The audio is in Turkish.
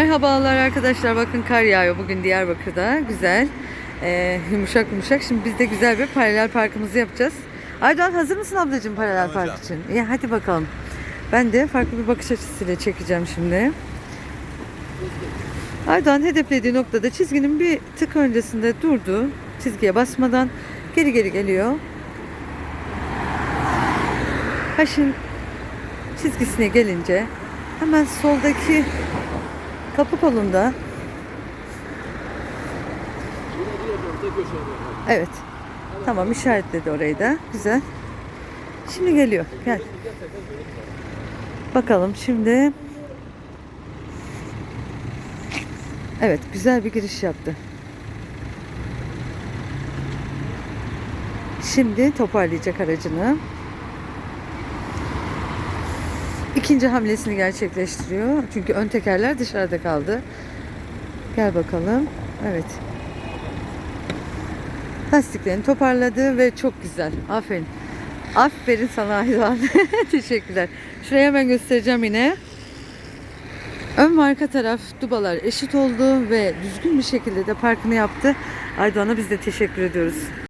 Merhabalar arkadaşlar. Bakın kar yağıyor bugün Diyarbakır'da. Güzel. Ee, yumuşak yumuşak. Şimdi biz de güzel bir paralel parkımızı yapacağız. Aydoğan hazır mısın ablacığım paralel Tamam park için? İyi hadi bakalım. Ben de farklı bir bakış açısıyla çekeceğim şimdi. Aydoğan hedeflediği noktada çizginin bir tık öncesinde durdu. Çizgiye basmadan geri geri geliyor. Haşin çizgisine gelince hemen soldaki kapı kolunda Evet. Tamam işaretledi orayı da. Güzel. Şimdi geliyor. Gel. Bakalım şimdi. Evet güzel bir giriş yaptı. Şimdi toparlayacak aracını. İkinci hamlesini gerçekleştiriyor. Çünkü ön tekerler dışarıda kaldı. Gel bakalım. Evet. Lastiklerini toparladı ve çok güzel. Aferin. Aferin sana Aydan. Teşekkürler. Şuraya hemen göstereceğim yine. Ön ve arka taraf dubalar eşit oldu ve düzgün bir şekilde de parkını yaptı. Aydoğan'a biz de teşekkür ediyoruz.